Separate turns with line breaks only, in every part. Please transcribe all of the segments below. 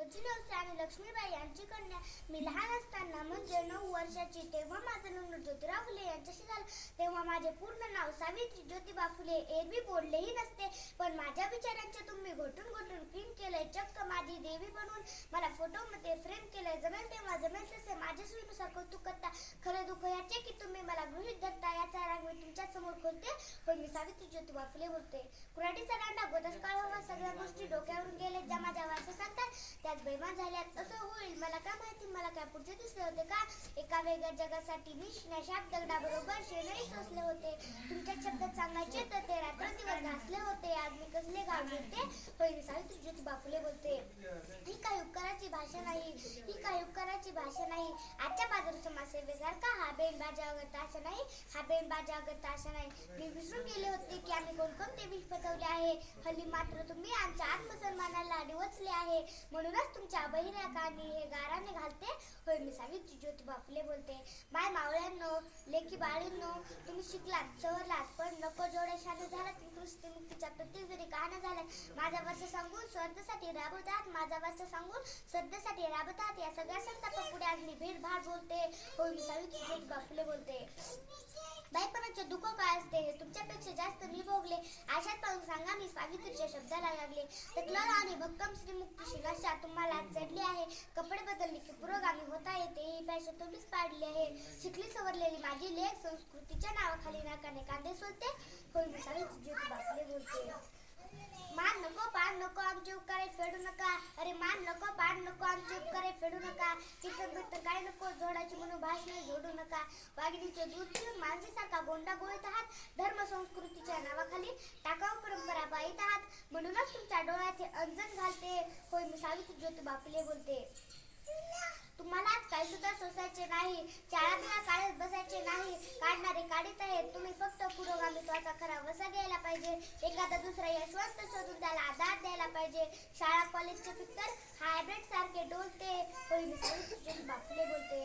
रचिनवसे आणि लक्ष्मीबाई यांची कन्या मी लहान असताना म्हणजे नऊ वर्षाची तेव्हा माझं लग्न ज्योतिराव फुले यांच्याशी झालं. तेव्हा माझे पूर्ण नाव सावित्री ज्योतिबा फुले एरवी बोललेही नसते. पण माझ्या विचारांचे तुम्ही घोटून घोटून प्रिंट केलंय चक्क माझी देवी बनवून मला फोटोमध्ये फ्रेम केलंय. जमेल तेव्हा जमेल तसे माझ्या सोयीनुसार कौतुक करता. खरं दुःख याचे की तुम्ही मला गृहित धरता याचा राग मी तुमच्यासमोर खोलते. पण मी सावित्री ज्योती वाफले बोलते कुऱ्हाडीचा रांडा गोदस काळ हवा सगळ्या गोष्टी डोक्यावरून गेले. ज्या माझ्या वारसा सांगतात त्यात बेमान झाल्यात. असं होईल. मला काय माहिती मला काय पुढचे दिसले होते का? एका वेगळ्या जगासाठी मी शाप दगडाबरोबर शेणही सोसले होते. शब्दात सांगायचे तर ते रात्रंदिवस घासले होते आज मी कसले गाव घेते होय मी सावित्री बापुले बोलते. ही काही उपकाराची भाषा नाही ही काही उपकाराची भाषा नाही. आजच्या बाजार समाजसेवेसारखा हा बेन बाजागत असा नाही हा बेन बाजागत असा नाही. मी विसरून गेले होते की आम्ही कोणकोणते विष पचवले आहे. हल्ली मात्र तुम्ही आमच्या आत्मसन्मानाला डिवचले आहे. म्हणूनच तुमच्या बहिऱ्या कानी हे गाराने घालते. होय मी सावित्री ज्योती फुले बोलते. बाय मावळ्यांनो लेखी बाळींनो तुम्ही शिकलात सवरलात पण नको जेवढे झाला की कृष्ण मुक्तीच्या प्रत्येक जरी कहाण्या माझा वर्ष सांगून स्वर्गासाठी राबवतात माझा वर्ष सांगून सध्यासाठी राबतात या सगळ्या संताप पुढे आणली भीड भेट बोलते. होय मी सावित्री हो, ज्योतिबा फुले बोलते बाईपणाचे दुःख काय असते हे तुम्ही भोगले. आशात पाहून सांगा मी सावित्रीच्या शब्दाला लागले. तकलाल आणि भक्कम श्रीमुक्ती नशा तुम्हाला चढली आहे. कपडे बदलले की पुरोगामी होता येते. ही पॅशन तुम्हीच पाडली आहे. शिकली सवरलेली माझी लेख संस्कृतीच्या नावाखाली नाकाने कांदे सोलते. होय मी सावित्री ज्योतिबा बोलते. मान नको पान नको आमचे उपकारे फेडू नका. अरे मान नको पान नको आमचे उपकारे फेडू नका. चिकन बिर्तन काय नको जोडायची म्हणून भाषणे जोडू नका. वाघिणीचे दूध पिऊन माणसासारखा गोंडा गोळत आहात. धर्म म्हणजे संस्कृतीच्या टाकाव परंपरा पाळीत आहात म्हणूनच तुमच्या डोळ्याचे अंजन घालते. होय मी सावित्री ज्योतिबा फुले बोलते. तुम्हाला आज काही सुद्धा सोसायचे नाही. चाळा बिळा काढत बसायचे नाही. काढणारे काढीत आहेत. तुम्ही फक्त पुरोगामित्वाचा खरा वसा घ्यायला पाहिजे. एखादा दुसरा यशवंत शोधून त्याला आधार द्यायला पाहिजे. शाळा कॉलेजचे पिक्चर हायब्रिड सारखे डोलते. होय मी सावित्री ज्योतिबा फुले बोलते.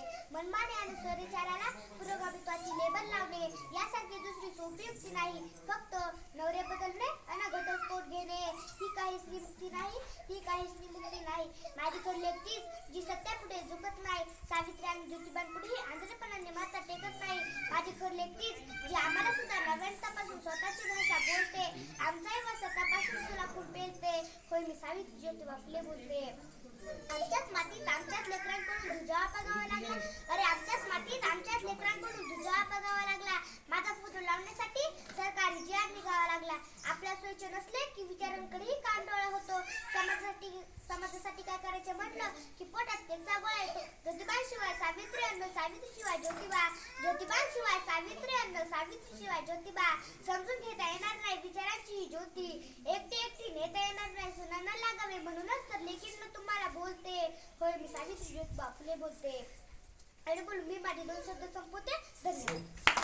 परिचाराला पुरोगामित्वाची लेबल लावणे. यासारखी दुसरी सोपी युक्ती नाही. फक्त नवरे बदलणे आणि घटस्फोट घेणे. ही काही श्रीमुक्ती नाही ही काही श्रीमुक्ती नाही. माझीकडली एक तीच जी सत्यापुढे झुकत नाही सावित्री आणि ज्योतिबांपुढेही आंधळेपणाने माता टेकत नाही. माझीकडली एक तीच जी आम्हाला सुद्धा नव्यांतापासून स्वतःची भाषा बोलते. आमचाही व स्वतःपासून तुला खूप पेलते होय मी सावित्री ज्योतिबा फुले बोलते. आमच्या आपल्या नसले की विचारांकडेही कांडोळा होतो. समाजासाठी समाजासाठी काय करायचे म्हटलं की पोटात त्यांचा गोळा येतो. ज्योतिबांशिवाय सावित्री अन्न सावित्री शिवाय ज्योतिबा. ज्योतिबांशिवाय सावित्री अन्न सावित्री शिवाय ज्योतिबा. समजून घेता येणार नाही विचारांची ज्योती. एकटी एकटी नेता येणार नाही सुनांना लागावे म्हणूनच तर लेखीन तुम्हाला बोलते. होय मी सावित्री ज्योतिबा फुले बोलते. आणि बोलून मी माझे दोन शब्द संपवते. धन्यवाद.